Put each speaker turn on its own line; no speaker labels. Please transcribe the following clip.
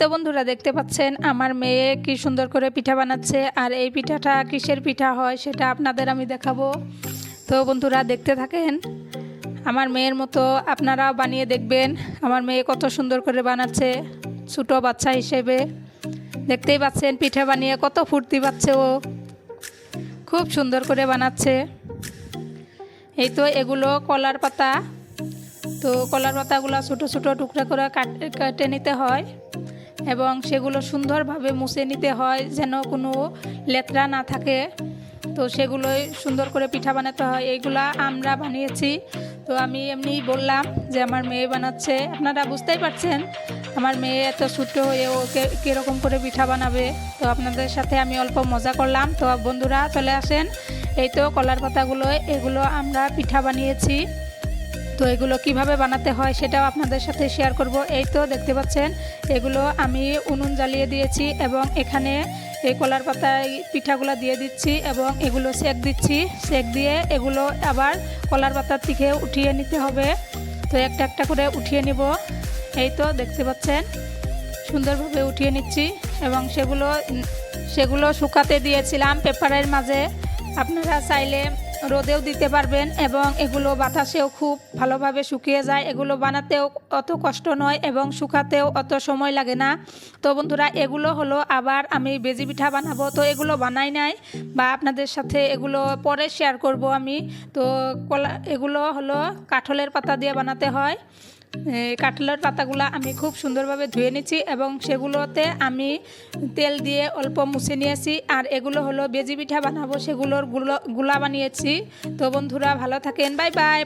তো বন্ধুরা দেখতে পাচ্ছেন, আমার মেয়ে কি সুন্দর করে পিঠা বানাচ্ছে আর এই পিঠাটা কিসের পিঠা হয় সেটা আপনাদের আমি দেখাবো। তো বন্ধুরা দেখতে থাকেন, আমার মেয়ের মতো আপনারা বানিয়ে দেখবেন, আমার মেয়ে কত সুন্দর করে বানাচ্ছে, ছোটো বাচ্চা হিসেবে। দেখতেই পাচ্ছেন, পিঠা বানিয়ে কত ফুর্তি পাচ্ছে ও। খুব সুন্দর করে বানাচ্ছে। এই তো এগুলো কলার পাতা। তো কলার পাতাগুলো ছোটো ছোটো টুকরা করে কেটে নিতে হয়। এবং সেগুলো সুন্দরভাবে মুছে নিতে হয় যেন কোনো লেতরা না থাকে। তো সেগুলোই সুন্দর করে পিঠা বানাতে হয়। এইগুলা আমরা বানিয়েছি। তো আমি এমনি বললাম যে আমার মেয়ে বানাচ্ছে। আপনারা বুঝতেই পারছেন আমার মেয়ে এত ছোট্ট হয়ে ওকে কীরকম করে পিঠা বানাবে। তো আপনাদের সাথে আমি অল্প মজা করলাম। তো বন্ধুরা চলে আসেন। এই তো কলার পাতাগুলো এগুলো আমরা পিঠা বানিয়েছি। তো এগুলো কীভাবে বানাতে হয় সেটাও আপনাদের সাথে শেয়ার করব। এই তো দেখতে পাচ্ছেন, এগুলো আমি উনুন জ্বালিয়ে দিয়েছি এবং এখানে এই কলার পাতায় পিঠাগুলো দিয়ে দিচ্ছি এবং এগুলো সেক দিচ্ছি। সেক দিয়ে এগুলো আবার কলার পাতার থেকে উঠিয়ে নিতে হবে। তো একটা একটা করে উঠিয়ে নিব। এই তো দেখতে পাচ্ছেন, সুন্দরভাবে উঠিয়ে নিচ্ছি এবং সেগুলো সেগুলো শুকাতে দিয়েছিলাম পেপারের মাঝে। আপনারা চাইলে রোদেও দিতে পারবেন এবং এগুলো বাতাসেও খুব ভালোভাবে শুকিয়ে যায়। এগুলো বানাতেও অত কষ্ট নয় এবং শুকাতেও অত সময় লাগে না। তো বন্ধুরা, এগুলো হলো আবার আমি বেজি পিঠা বানাবো। তো এগুলো বানাই নাই বা আপনাদের সাথে এগুলো পরে শেয়ার করব আমি। তো কলা, এগুলো হলো কাঠলের পাতা দিয়ে বানাতে হয়। কাঁঠালের পাতাগুলো আমি খুব সুন্দরভাবে ধুয়ে নিচ্ছি এবং সেগুলোতে আমি তেল দিয়ে অল্প মুছে নিয়েছি। আর এগুলো হলো বেজি পিঠা বানাবো। সেগুলোরগুলো, গুলা বানিয়েছি। তো বন্ধুরা ভালো থাকেন বাই বাই।